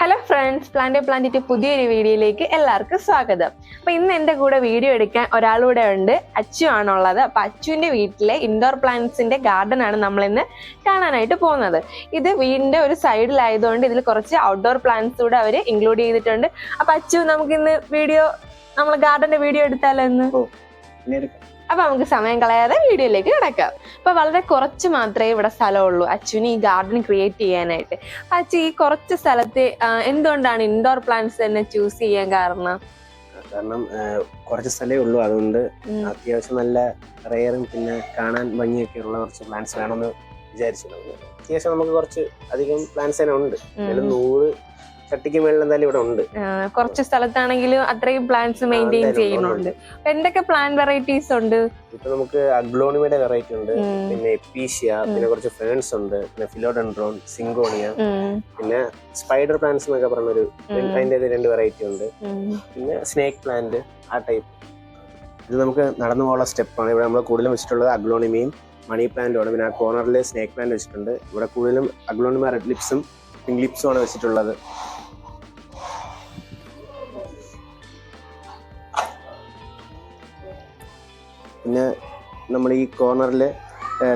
Hello friends plant പ്ലാന്റിന്റെ പുതിയൊരു വീഡിയോയിലേക്ക് എല്ലാവർക്കും സ്വാഗതം. അപ്പൊ ഇന്ന് എന്റെ കൂടെ വീഡിയോ എടുക്കാൻ ഒരാളൂടെ ഉണ്ട്. അച്ചു ആണുള്ളത്. അപ്പൊ അച്ചുവിന്റെ വീട്ടിലെ ഇൻഡോർ പ്ലാന്റ്സിന്റെ ഗാർഡൻ ആണ് നമ്മൾ ഇന്ന് കാണാനായിട്ട് പോകുന്നത്. ഇത് വീടിന്റെ ഒരു സൈഡിലായതുകൊണ്ട് ഇതിൽ കുറച്ച് ഔട്ട്ഡോർ പ്ലാന്റ്സ് കൂടെ അവർ ഇൻക്ലൂഡ് ചെയ്തിട്ടുണ്ട്. അപ്പൊ അച്ചു നമുക്ക് ഇന്ന് വീഡിയോ നമ്മൾ ഗാർഡന്റെ വീഡിയോ എടുത്താലോ ഇന്ന്? അപ്പൊ നമുക്ക് സമയം കളയാതെ വീഡിയോയിലേക്ക് കിടക്കാം. അപ്പൊ വളരെ കുറച്ച് മാത്രമേ ഇവിടെ സ്ഥലമുള്ളൂ. അച്ഛന് ഈ ഗാർഡൻ ക്രിയേറ്റ് ചെയ്യാനായിട്ട്. അച്ഛൻ ഈ കുറച്ച് സ്ഥലത്ത് എന്തുകൊണ്ടാണ് ഇൻഡോർ പ്ലാന്റ്സ് തന്നെ ചൂസ് ചെയ്യാൻ കാരണം? കാരണം കുറച്ച് സ്ഥലമേ ഉള്ളൂ. അതുകൊണ്ട്. അത്യാവശ്യം നല്ല റെയറും പിന്നെ കാണാൻ ഭംഗിയൊക്കെ ഉള്ള കുറച്ച് പ്ലാന്റ്സ് വേണമെന്ന് വിചാരിച്ചു അത്യാവശ്യം നമുക്ക് കുറച്ച് അധികം പ്ലാന്റ്സ് തന്നെ ഉണ്ട്. നൂറ് ചട്ടിക്ക് മേളിൽ എന്തായാലും ഇവിടെ ഉണ്ട്. കുറച്ച് സ്ഥലത്താണെങ്കിലും അത്രയും പ്ലാന്റ്സ് മെയിന്റെയിൻ ചെയ്യുന്നുണ്ട്. എന്തൊക്കെ പ്ലാന്റ് വെറൈറ്റീസ് ഉണ്ട്? ഇപ്പൊ നമുക്ക് അഗ്ലോണിമയുടെ വെറൈറ്റി ഉണ്ട്. പിന്നെ എപ്പീഷ്യ പിന്നെ കുറച്ച് ഫേൺസ് ഉണ്ട്. പിന്നെ ഫിലോഡൻഡ്രോൺ സിങ്കോണിയ പിന്നെ സ്പൈഡർ പ്ലാന്റ്സ് എന്നൊക്കെ പറഞ്ഞൊരു. അതിന്റെ രണ്ട് വെറൈറ്റി ഉണ്ട്. പിന്നെ സ്നേക്ക് പ്ലാന്റ് ആ ടൈപ്പ് ഇത് നമുക്ക് നടന്നു പോകാനുള്ള സ്റ്റെപ്പാണ് ഇവിടെ നമ്മൾ കൂടുതലും വെച്ചിട്ടുള്ളത് അഗ്ലോണിമയും മണി പ്ലാന്റും ആണ്. പിന്നെ ആ കോർണറിൽ സ്നേക്ക് പ്ലാന്റ് വെച്ചിട്ടുണ്ട്. ഇവിടെ കൂടുതലും അഗ്ലോണിമ റെഡ് ലിപ്സും പിങ്ക് ലിപ്സും ആണ് വെച്ചിട്ടുള്ളത്. പിന്നെ നമ്മൾ ഈ കോർണറിൽ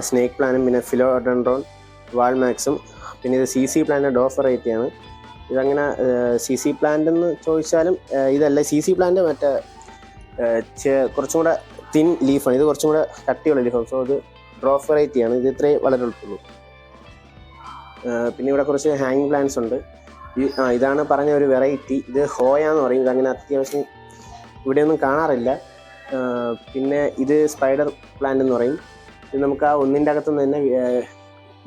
സ്നേക്ക് പ്ലാനും പിന്നെ ഫിലോഡൻഡ്രോൺ വാൾമാക്സും പിന്നെ ഇത് സി സി പ്ലാന്റ് ഡോഫ് ആണ്. ഇതങ്ങനെ സി സി പ്ലാന്റ് എന്ന് ചോദിച്ചാലും ഇതല്ല സി സി പ്ലാന്റ് മറ്റേ കുറച്ചും കൂടെ തിൻ ലീഫാണ് ഇത് കുറച്ചും കൂടെ കട്ടിയുള്ള ലീഫാണ് സോ ഇത് ഡ്രോഫ് വെറൈറ്റി ആണ്. ഇത് ഇത്രയും വളരുള്ളൂ പിന്നെ ഇവിടെ കുറച്ച് ഹാങ്ങിങ് പ്ലാന്റ്സ് ഉണ്ട്. ഇതാണ് പറഞ്ഞ ഒരു വെറൈറ്റി ഇത് ഹോയ എന്ന് പറയും. ഇതങ്ങനെ അത്യാവശ്യം ഇവിടെയൊന്നും കാണാറില്ല. പിന്നെ ഇത് സ്പൈഡർ പ്ലാന്റ് എന്ന് പറയും. ഇത് നമുക്ക് ആ ഒന്നിന്റെ അകത്തുനിന്ന് തന്നെ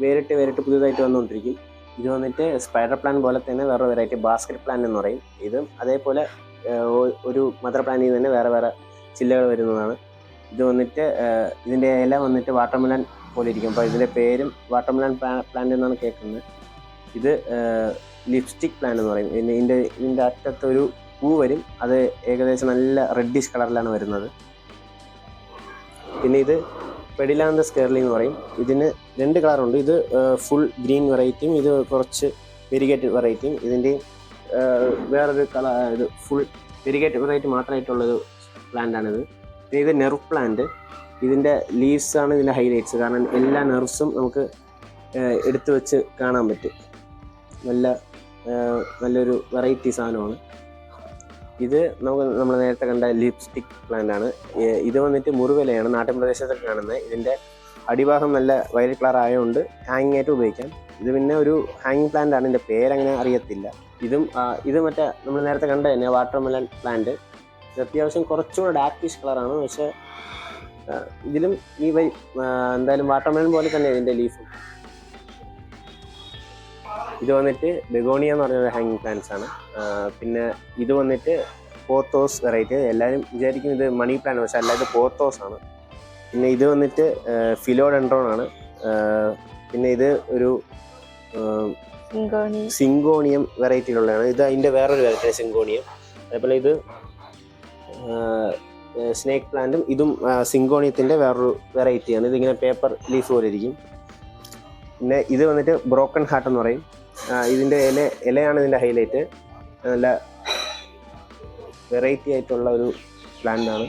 വേറിട്ട് വേറിട്ട് പുതിയതായിട്ട് വന്നുകൊണ്ടിരിക്കും. ഇത് വന്നിട്ട് സ്പൈഡർ പ്ലാൻ പോലെ തന്നെ വേറെ വെറൈറ്റി ബാസ്ക്കറ്റ് പ്ലാൻ എന്ന് പറയും. ഇത് അതേപോലെ ഒരു മദർ പ്ലാന്റിൽ നിന്ന് തന്നെ വേറെ വേറെ ചില്ലകൾ വരുന്നതാണ്. ഇത് വന്നിട്ട് ഇതിന്റെ ഇല വന്നിട്ട് വാട്ടർമെലൻ പോലെ ഇരിക്കും. അപ്പോൾ ഇതിന്റെ പേരും വാട്ടർമെലൻ പ്ലാന്റ് എന്നാണ് കേൾക്കുന്നത്. ഇത് ലിപ്സ്റ്റിക് പ്ലാൻ എന്ന് പറയും. ഇതിന്റെ ഇതിന്റെ ഇതിന്റെ അറ്റത്ത് ഒരു പൂ വരും. അത് ഏകദേശം നല്ല റെഡിഷ് കളറിലാണ് വരുന്നത്. പിന്നെ ഇത് പെഡിലാന്തസ് കേരളി എന്ന് പറയും. ഇതിന് രണ്ട് കളറുണ്ട് ഇത് ഫുൾ ഗ്രീൻ വെറൈറ്റിയും ഇത് കുറച്ച് വെരിഗേറ്റഡ് വെറൈറ്റിയും ഇതിന്റെ വേറൊരു കളർ ഇത് ഫുൾ വെരിഗേറ്റഡ് വെറൈറ്റി മാത്രമായിട്ടുള്ളൊരു പ്ലാന്റാണിത് പിന്നെ ഇത് നെർവ് പ്ലാന്റ് ഇതിന്റെ ലീവ്സ് ആണ് ഇതിന്റെ ഹൈലൈറ്റ്സ് കാരണം എല്ലാ നെർവ്സും നമുക്ക് എടുത്തു വെച്ച് കാണാൻ പറ്റും. നല്ല നല്ലൊരു വെറൈറ്റി സാധനമാണ്. ഇത് നമുക്ക് നമ്മൾ നേരത്തെ കണ്ട ലിപ്സ്റ്റിക് പ്ലാന്റ് ആണ്. ഇത് വന്നിട്ട് മുറിവിലയാണ് നാട്ടിൻ പ്രദേശത്തൊക്കെ കാണുന്നത്. ഇതിന്റെ അടിഭാഗം നല്ല വയലറ്റ് കളർ ആയതുകൊണ്ട് ഹാങ്ങിങ് ആയിട്ട് ഉപയോഗിക്കാം. ഇത് പിന്നെ ഒരു ഹാങ്ങിങ് പ്ലാന്റ് ആണ് ഇതിന്റെ പേരങ്ങനെ അറിയത്തില്ല. ഇതും ഇത് മറ്റേ നമ്മൾ നേരത്തെ കണ്ട തന്നെ വാട്ടർ മെലൺ പ്ലാന്റ് ഇത് അത്യാവശ്യം കുറച്ചുകൂടെ ഡാർക്കിഷ് കളറാണ് പക്ഷേ ഇതിലും ഈ വൈ എന്തായാലും എന്തായാലും വാട്ടർമെലൻ പോലെ തന്നെ ഇതിന്റെ ലീഫും ഇത് വന്നിട്ട് ബെഗോണിയ എന്ന് പറഞ്ഞ ഹാങ്ങിങ് പ്ലാന്റ്സ് ആണ്. പിന്നെ ഇത് വന്നിട്ട് പോർത്തോസ് വെറൈറ്റി എല്ലാവരും വിചാരിക്കും ഇത് മണി പ്ലാന്റ് പക്ഷെ അല്ല ഇത് പോത്തോസ് ആണ്. പിന്നെ ഇത് വന്നിട്ട് ഫിലോഡെൻഡ്രോൺ ആണ്. പിന്നെ ഇത് ഒരു. സിങ്കോണിയം വെറൈറ്റിയിലുള്ളതാണ് ഇത് അതിന്റെ വേറൊരു വെറൈറ്റി സിങ്കോണിയം അതേപോലെ ഇത് സ്നേക്ക് പ്ലാന്റും ഇതും സിങ്കോണിയത്തിന്റെ വേറൊരു വെറൈറ്റിയാണ് ഇതിങ്ങനെ പേപ്പർ ലീഫ് പോലെ ഇരിക്കും. പിന്നെ ഇത് വന്നിട്ട് ബ്രോക്കൺ ഹാർട്ട് എന്ന് പറയും. ഇതിന്റെ ഇല ഇലയാണ് ഇതിന്റെ ഹൈലൈറ്റ് നല്ല വെറൈറ്റി ആയിട്ടുള്ള ഒരു പ്ലാന്റാണ്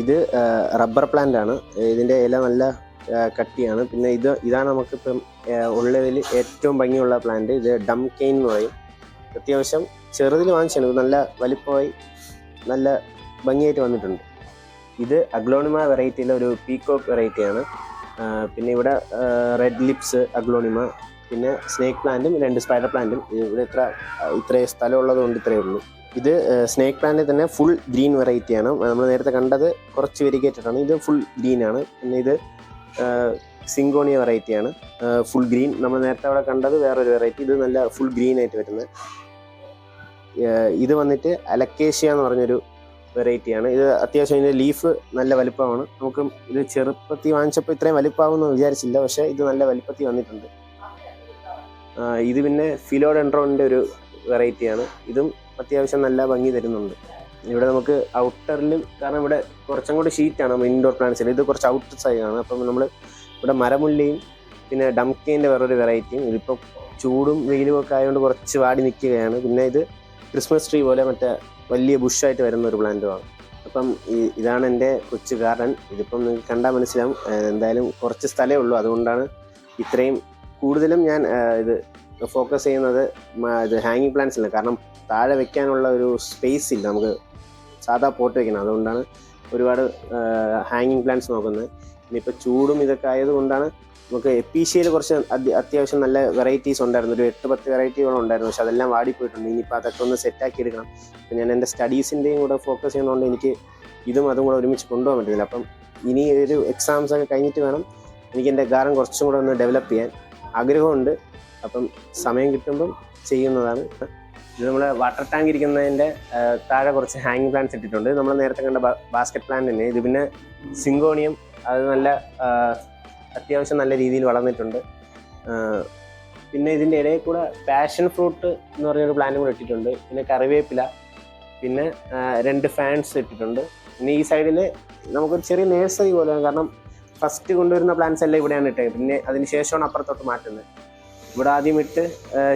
ഇത് റബ്ബർ പ്ലാന്റ് ആണ്. ഇതിന്റെ ഇല നല്ല കട്ടിയാണ്. പിന്നെ ഇത് ഇതാണ് നമുക്കിപ്പം ഉള്ളതിൽ ഏറ്റവും ഭംഗിയുള്ള പ്ലാന്റ് ഇത് ഡം കെയിൻ എന്ന് പറയും. അത്യാവശ്യം ചെറുതിൽ വാങ്ങിച്ചാണ് നല്ല വലിപ്പമായി നല്ല ഭംഗിയായിട്ട് വന്നിട്ടുണ്ട്. ഇത് അഗ്ലോണിമ വെറൈറ്റിയിലെ ഒരു പീക്കോക്ക് വെറൈറ്റിയാണ് പിന്നെ ഇവിടെ റെഡ് ലിപ്സ് അഗ്ലോണിമ പിന്നെ സ്നേക്ക് പ്ലാന്റും രണ്ട് സ്പൈഡർ പ്ലാന്റും ഇവിടെ ഇത്ര ഇത്രേ സ്ഥലമുള്ളത് കൊണ്ട് ഇത്രയേ ഉള്ളൂ. ഇത് സ്നേക്ക് പ്ലാന്റിൽ തന്നെ ഫുൾ ഗ്രീൻ വെറൈറ്റിയാണ് നമ്മൾ നേരത്തെ കണ്ടത് കുറച്ച് വെരിഗേറ്റഡ് ആണ് ഇത് ഫുൾ ഗ്രീൻ ആണ്. പിന്നെ ഇത് സിങ്കോണിയ വെറൈറ്റിയാണ് ഫുൾ ഗ്രീൻ നമ്മൾ നേരത്തെ അവിടെ കണ്ടത് വേറൊരു വെറൈറ്റി ഇത് നല്ല ഫുൾ ഗ്രീൻ ആയിട്ട് വരുന്നത്. ഇത് വന്നിട്ട് അലക്കേഷ്യ എന്ന് പറഞ്ഞൊരു വെറൈറ്റിയാണ് ഇത് അത്യാവശ്യം ഇതിന്റെ ലീഫ് നല്ല വലുപ്പമാണ്. നമുക്ക് ഇത് ചെറുപ്പത്തി വാങ്ങിച്ചപ്പോൾ ഇത്രയും വലുപ്പമാകുമെന്ന് വിചാരിച്ചില്ല. പക്ഷേ ഇത് നല്ല വലുപ്പത്തിൽ വന്നിട്ടുണ്ട്. ഇത് പിന്നെ ഫിലോഡെൻഡ്രോണിന്റെ ഒരു വെറൈറ്റിയാണ്. ഇതും അത്യാവശ്യം നല്ല ഭംഗി തരുന്നുണ്ട്. ഇവിടെ നമുക്ക് ഔട്ടറിലും കാരണം ഇവിടെ കുറച്ചും കൂടി ഷീറ്റാണ് ഇൻഡോർ പ്ലാന്റ്സിൽ ഇത് കുറച്ച് ഔട്ടർ സൈഡാണ് അപ്പം നമ്മൾ ഇവിടെ മരമുല്ലയും പിന്നെ ഡംകേന്റെ വേറൊരു വെറൈറ്റിയും ഇതിപ്പോൾ ചൂടും വെയിലും ഒക്കെ ആയതുകൊണ്ട് കുറച്ച് വാടി നിൽക്കുകയാണ് പിന്നെ ഇത് ക്രിസ്മസ് ട്രീ പോലെ മറ്റേ വലിയ ബുഷായിട്ട് വരുന്ന ഒരു പ്ലാന്റുമാണ് അപ്പം ഇതാണ് എന്റെ കൊച്ചു ഗാർഡൻ ഇതിപ്പം നിങ്ങൾക്ക് കണ്ടാൽ മനസ്സിലാവും. എന്തായാലും കുറച്ച് സ്ഥലമേ ഉള്ളൂ. അതുകൊണ്ടാണ് ഇത്രയും കൂടുതലും ഞാൻ ഇത് ഫോക്കസ് ചെയ്യുന്നത് ഇത് ഹാങ്ങിങ് പ്ലാന്റ്സിലാണ് കാരണം താഴെ വെക്കാനുള്ള ഒരു സ്പേസ് ഇല്ല. നമുക്ക് സാധാ പോട്ട് വെക്കണം. അതുകൊണ്ടാണ് ഒരുപാട് ഹാങ്ങിങ് പ്ലാന്റ്സ് നോക്കുന്നത്. ഇനിയിപ്പോൾ ചൂടും ഇതൊക്കെ ആയതുകൊണ്ടാണ് നമുക്ക് എപ്പീഷ്യയിൽ കുറച്ച് അത്യ- അത്യാവശ്യം നല്ല വെറൈറ്റീസ് ഉണ്ടായിരുന്നു. ഒരു എട്ട് പത്ത് വെറൈറ്റികളും ഉണ്ടായിരുന്നു. പക്ഷെ അതെല്ലാം വാടിപ്പോയിട്ടുണ്ട്. ഇനിയിപ്പോൾ അതൊക്കെ ഒന്ന് സെറ്റാക്കി എടുക്കണം. അപ്പം ഞാൻ എന്റെ സ്റ്റഡീസിന്റെയും കൂടെ ഫോക്കസ് ചെയ്യുന്നതുകൊണ്ട് എനിക്ക് ഇതും അതും കൂടെ ഒരുമിച്ച് കൊണ്ടുപോകാൻ പറ്റുന്നില്ല അപ്പം ഇനി ഒരു എക്സാംസ് ഒക്കെ കഴിഞ്ഞിട്ട് വേണം എനിക്ക് എന്റെ ഗാർഡൻ കുറച്ചും കൂടെ ഒന്ന് ഡെവലപ്പ് ചെയ്യാൻ. ആഗ്രഹമുണ്ട്. അപ്പം സമയം കിട്ടുമ്പം ചെയ്യുന്നതാണ്. ഇത് നമ്മൾ വാട്ടർ ടാങ്ക് ഇരിക്കുന്നതിന്റെ താഴെ കുറച്ച് ഹാങ്ങിങ് പ്ലാന്റ്സ് ഇട്ടിട്ടുണ്ട്. നമ്മൾ നേരത്തെ കണ്ട ബാസ്ക്കറ്റ് പ്ലാന്റ് തന്നെ. ഇത് പിന്നെ സിങ്കോണിയം അത് നല്ല അത്യാവശ്യം നല്ല രീതിയിൽ വളർന്നിട്ടുണ്ട്. പിന്നെ ഇതിന്റെ ഇടയിൽ കൂടെ പാഷൻ ഫ്രൂട്ട് എന്ന് പറഞ്ഞൊരു പ്ലാന്റ് കൂടെ ഇട്ടിട്ടുണ്ട്. പിന്നെ കറിവേപ്പില പിന്നെ രണ്ട് ഫാൻസ് ഇട്ടിട്ടുണ്ട്. പിന്നെ ഈ സൈഡിൽ നമുക്കൊരു ചെറിയ നേഴ്സറി പോലെയാണ്. കാരണം ഫസ്റ്റ് കൊണ്ടുവരുന്ന പ്ലാൻസ് എല്ലാം ഇവിടെയാണ് ഇട്ടത്. പിന്നെ അതിന് ശേഷമാണ് അപ്പുറത്തോട്ട് മാറ്റുന്നത്. ഇവിടെ ആദ്യം ഇട്ട്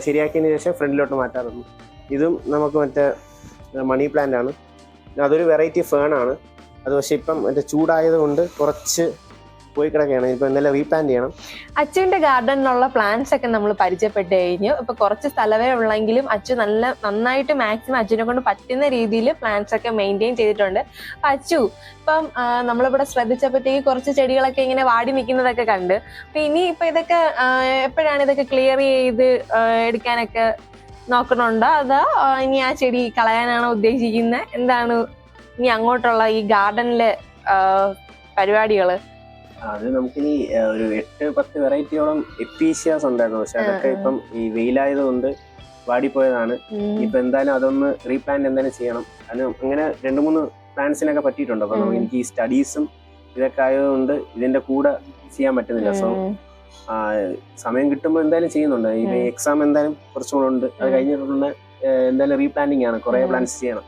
ശരിയാക്കിയതിന് ശേഷം ഫ്രണ്ടിലോട്ട് മാറ്റാറുണ്ട് ഇതും നമുക്ക് മറ്റേ മണി പ്ലാന്റ് ആണ്. അതൊരു വെറൈറ്റി ഫേൺ ആണ്. അത് പക്ഷേ ഇപ്പം മറ്റേ ചൂടായത് കൊണ്ട് കുറച്ച് പോയി കിടക്കുകയാണ് ഇപ്പൊ എന്തായാലും റീപ്ലാന്റ് ചെയ്യണം. അച്ചുവിന്റെ ഗാർഡനിലുള്ള പ്ലാന്റ്സ് ഒക്കെ നമ്മൾ പരിചയപ്പെട്ട് കഴിഞ്ഞു. ഇപ്പൊ കുറച്ച് സ്ഥലമേ ഉള്ളെങ്കിലും അച്ചു നല്ല നന്നായിട്ട് മാക്സിമം അച്ഛനെ കൊണ്ട് പറ്റുന്ന രീതിയിൽ പ്ലാന്റ്സ് ഒക്കെ മെയിന്റെയിൻ ചെയ്തിട്ടുണ്ട്. അപ്പൊ അച്ചു ഇപ്പം നമ്മളിവിടെ ശ്രദ്ധിച്ചപ്പോഴത്തേക്ക് കുറച്ച് ചെടികളൊക്കെ ഇങ്ങനെ വാടി നിൽക്കുന്നതൊക്കെ കണ്ട്. അപ്പൊ ഇനി ഇപ്പൊ ഇതൊക്കെ എപ്പോഴാണ് ഇതൊക്കെ ക്ലിയർ ചെയ്ത് എടുക്കാനൊക്കെ നോക്കണുണ്ടോ? അതോ ഇനി ആ ചെടി കളയാനാണോ ഉദ്ദേശിക്കുന്നത് എന്താണ് ഇനി അങ്ങോട്ടുള്ള ഈ ഗാർഡനിലെ പരിപാടികൾ? അത് നമുക്കിനി ഒരു എട്ട് പത്ത് വെറൈറ്റിയോളം എപ്പീഷ്യാസ് ഉണ്ടായിരുന്നു. പക്ഷെ അതൊക്കെ. ഇപ്പം ഈ വെയിലായത് കൊണ്ട് വാടിപ്പോയതാണ്. ഇപ്പൊ എന്തായാലും അതൊന്ന് റീപ്ലാന്റ് എന്തായാലും ചെയ്യണം. അതിന് അങ്ങനെ രണ്ട് മൂന്ന് പ്ലാന്റ്സിനൊക്കെ പറ്റിയിട്ടുണ്ട്. അപ്പൊ. എനിക്ക് ഈ സ്റ്റഡീസും ഇതൊക്കെ ആയതുകൊണ്ട് ഇതിന്റെ കൂടെ ചെയ്യാൻ പറ്റുന്നില്ല. സോ സമയം കിട്ടുമ്പോൾ എന്തായാലും ചെയ്യുന്നുണ്ട്. ഈ എക്സാം എന്തായാലും കുറച്ചും കൂടെ ഉണ്ട്. അത് കഴിഞ്ഞിട്ടുള്ള എന്തായാലും റീപ്ലാന്റിങ് ആണ്. കുറെ പ്ലാന്റ്സ് പ്ലാൻസ് ചെയ്യണം.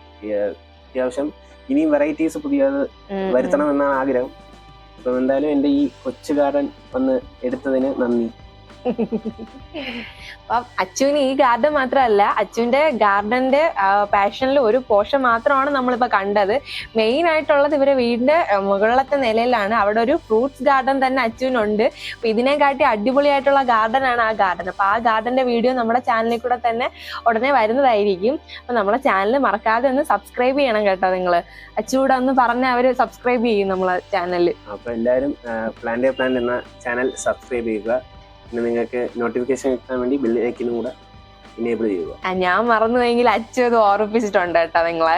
അത്യാവശ്യം ഇനിയും വെറൈറ്റീസ് പുതിയത് വരുത്തണം എന്നാണ് ആഗ്രഹം. അപ്പം എന്തായാലും എന്റെ ഈ കൊച്ചുകാരൻ വന്ന് എടുത്തതിന് നന്ദി. അപ്പം അച്ചുവിന് ഈ ഗാർഡൻ മാത്രമല്ല അച്ചുവിന്റെ ഗാർഡന്റെ പാഷനിൽ ഒരു പോഷൻ മാത്രമാണ് നമ്മളിപ്പോ കണ്ടത്. മെയിൻ ആയിട്ടുള്ളത് ഇവരെ വീടിന്റെ മുകളിലത്തെ നിലയിലാണ്. അവിടെ ഒരു ഫ്രൂട്ട്സ് ഗാർഡൻ തന്നെ അച്ചുവിനുണ്ട് അപ്പൊ ഇതിനെക്കാട്ടി അടിപൊളിയായിട്ടുള്ള ഗാർഡൻ ആണ് ആ ഗാർഡൻ അപ്പൊ ആ ഗാർഡന്റെ വീഡിയോ നമ്മുടെ ചാനലിൽ കൂടെ തന്നെ ഉടനെ വരുന്നതായിരിക്കും. അപ്പൊ നമ്മളെ ചാനൽ മറക്കാതെ ഒന്ന് സബ്സ്ക്രൈബ് ചെയ്യണം കേട്ടോ നിങ്ങൾ അച്ചുകൂടെ ഒന്ന് പറഞ്ഞ അവർ സബ്സ്ക്രൈബ് ചെയ്യും നമ്മളെ ചാനലിൽ അപ്പോൾ എല്ലാവരും പ്ലാന്റ് പ്ലാന്റ് എന്ന ചാനൽ സബ്സ്ക്രൈബ് ചെയ്യുക. പിന്നെ നിങ്ങൾക്ക് നോട്ടിഫിക്കേഷൻ കിട്ടാൻ വേണ്ടി ബെല്ലൈക്കിനും കൂടെ ഇനേബിൾ ചെയ്യുക. ഞാൻ മറന്നുപോയെങ്കിൽ അച്ചു അത് ഓർമ്മിപ്പിച്ചിട്ടുണ്ട് കേട്ടോ നിങ്ങളെ.